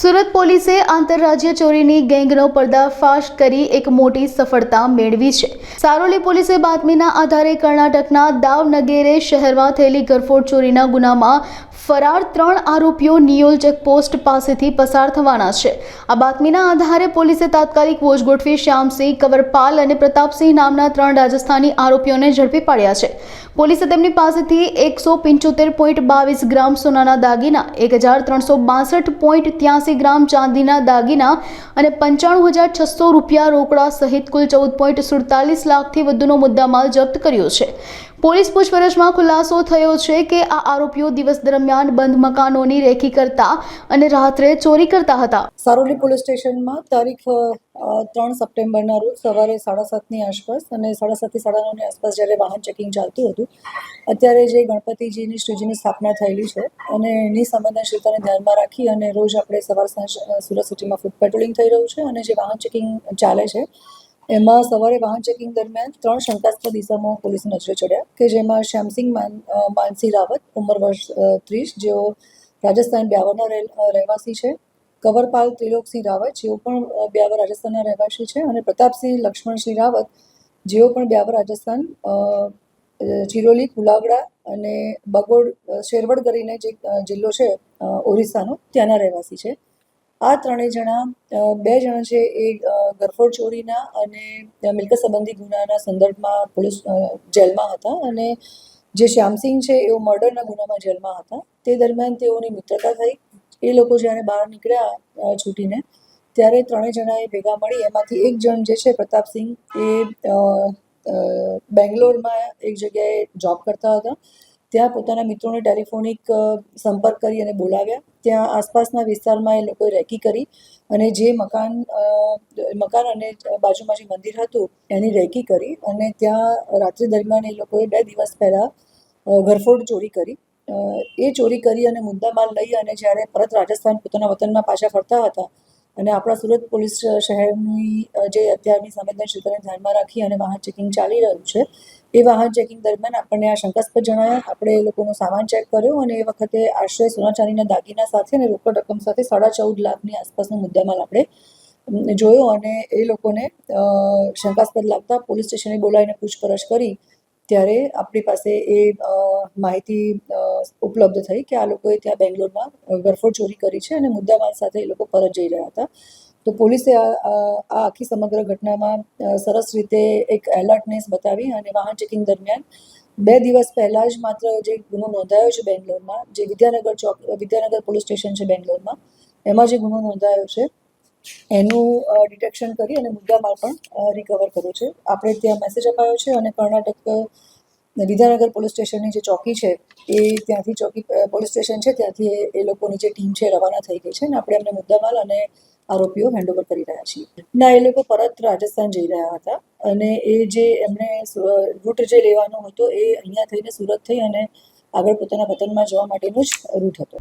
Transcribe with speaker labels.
Speaker 1: સુરત પોલીસે આંતરરાજ્ય ચોરીની ગેંગનો પર્દાફાશ કરી એક મોટી સફળતા મેળવી છે. સારોલી પોલીસે બાતમીના આધારે કર્ણાટકના દાવનગેરે શહેરમાં થયેલી ગરફોડ ચોરીના ગુનામાં ફરાર ત્રણ આરોપીઓ નિયોલ ચેકપોસ્ટ પાસેથી પસાર થવાના છે. આ બાતમીના આધારે પોલીસે તાત્કાલિક વોચ ગોઠવી શ્યામસિંહ કવરપાલ અને પ્રતાપસિંહ નામના ત્રણ રાજસ્થાની આરોપીઓને ઝડપી પાડ્યા છે. પોલીસે તેમની પાસેથી એકસો પંચોતેર પોઈન્ટ બાવીસ ગ્રામ સોનાના દાગીના, એક હજાર ત્રણસો બાસઠ પોઈન્ટ ત્યાસી ગ્રામ ચાંદીના દાગીના અને પંચાણું હજાર છસો રૂપિયા રોકડા સહિત કુલ ચૌદ પોઈન્ટ સુડતાલીસ લાખથી વધુનો મુદ્દામાલ જપ્ત કર્યો છે. પોલીસ પૂછપરછમાં ખુલાસો થયો છે કે આ આરોપીઓ દિવસ દરમિયાન બંધ મકાનોની રેખી કરતા અને રાત્રે ચોરી કરતા હતા.
Speaker 2: સારોલી પોલીસ સ્ટેશનમાં તારીખ ત્રણ સપ્ટેમ્બરના રોજ સવારે સાડા સાતની આસપાસ અને સાડા સાતથી સાડા નવની આસપાસ જ્યારે વાહન ચેકિંગ ચાલતું હતું, અત્યારે જે ગણપતિજીની શ્રીજીની સ્થાપના થયેલી છે અને એની સંવેદનશીલતાને ધ્યાનમાં રાખી અને રોજ આપણે સવાર સાંજ સુરત સિટીમાં ફૂડ પેટ્રોલિંગ થઈ રહ્યું છે અને જે વાહન ચેકિંગ ચાલે છે, એમાં સવારે વાહન ચેકિંગ દરમિયાન ત્રણ શંકાસ્પદ ઇસમો પોલીસ નજરે ચડ્યા કે જેમાં શ્યામસિંહ માન માનસિંહ માનસી રાવત, ઉંમર વર્ષ ત્રીસ, જેઓ રાજસ્થાન બ્યાવરના રહેલ- રહેવાસી છે કવરપાલ ત્રિલોકસિંહ રાવત, જેઓ પણ બ્યાવર રાજસ્થાનના રહેવાસી છે, અને પ્રતાપસિંહ લક્ષ્મણસિંહ રાવત, જેઓ પણ બ્યાવર રાજસ્થાન ચિરોલી કુલાગડા અને બગોડ શેરવડ કરીને જે જિલ્લો છે ઓરિસ્સાનો, ત્યાંના રહેવાસી છે. આ ત્રણેય જણા બે જણા છે એ ગરફોડ ચોરીના અને મિલકત સંબંધી ગુનાના સંદર્ભમાં પોલીસ જેલમાં હતા અને જે શ્યામસિંહ છે એઓ મર્ડરના ગુનામાં જેલમાં હતા. તે દરમિયાન તેઓની મિત્રતા થઈ એ લોકો જ્યારે બહાર નીકળ્યા છૂટીને, ત્યારે ત્રણેય જણાએ ભેગા મળી. એમાંથી એક જણ જે છે પ્રતાપસિંહ એ બેંગ્લોરમાં એક જગ્યાએ જોબ કરતા હતા. ત્યાં પોતાના મિત્રોને ટેલિફોનિક સંપર્ક કરી અને બોલાવ્યા. ત્યાં આસપાસના વિસ્તારમાં એ લોકોએ રેકી કરી અને જે મકાન મકાન અને બાજુમાં જે મંદિર હતું, એની રેકી કરી અને ત્યાં રાત્રિ દરમિયાન એ લોકોએ બે દિવસ પહેલાં ઘરફોડ ચોરી કરી. એ ચોરી કરી અને મુદ્દામાલ લઈ અને જ્યારે પરત રાજસ્થાન પોતાના વતનમાં પાછા ફરતા હતા અને આપણા સુરત પોલીસ શહેરની જે અત્યારની સંવેદનશીલતાને ધ્યાનમાં રાખી અને વાહન ચેકિંગ ચાલી રહ્યું છે, એ વાહન ચેકિંગ દરમિયાન આપણને આ શંકાસ્પદ જણાયા. આપણે એ લોકોનો સામાન ચેક કર્યો અને એ વખતે આશરે સોના ચાંદીના દાગીના સાથે અને રોકડ રકમ સાથે સાડા ચૌદ લાખની આસપાસનો મુદ્દામાલ આપણે જોયો અને એ લોકોને શંકાસ્પદ લાગતા પોલીસ સ્ટેશને બોલાવીને પૂછપરછ કરી. ત્યારે આપણી પાસે એ માહિતી ઉપલબ્ધ થઈ કે આ લોકોએ ત્યાં બેંગ્લોરમાં ગરફોડ ચોરી કરી છે અને મુદ્દામાલ સાથે એ લોકો પરત જઈ રહ્યા હતા. તો પોલીસે આ આખી સમગ્ર ઘટનામાં સરસ રીતે એક એલર્ટનેસ બતાવી અને વાહન ચેકિંગ દરમિયાન બે દિવસ પહેલાં જ માત્ર જે ગુનો નોંધાયો છે બેંગ્લોરમાં, જે વિદ્યાનગર ચોક વિદ્યાનગર પોલીસ સ્ટેશન છે બેંગ્લોરમાં, એમાં જે ગુનો નોંધાયો છે, એનું ડિટેક્શન કરી અને મુદ્દામાલ પણ રિકવર કર્યો છે. આપણે ત્યાં મેસેજ અપાયો છે અને કર્ણાટક વિદ્યાનગર પોલીસ સ્ટેશનની જે ચોકી છે, એ ત્યાંથી ચોકી પોલીસ સ્ટેશન છે, ત્યાંથી એ- લોકોની જે ટીમ છે, રવાના થઈ ગઈ છે અને આપણે એમને મુદ્દામાલ અને આરોપીઓ હેન્ડઓવર કરી રહ્યા છીએ. ના, એ લોકો પરત રાજસ્થાન જઈ રહ્યા હતા અને એ જે એમણે રૂટ જે લેવાનો હતો, એ અહીંયા થઈને સુરત થઈ અને આગળ પોતાના વતનમાં જવા માટેનો જ રૂટ હતો.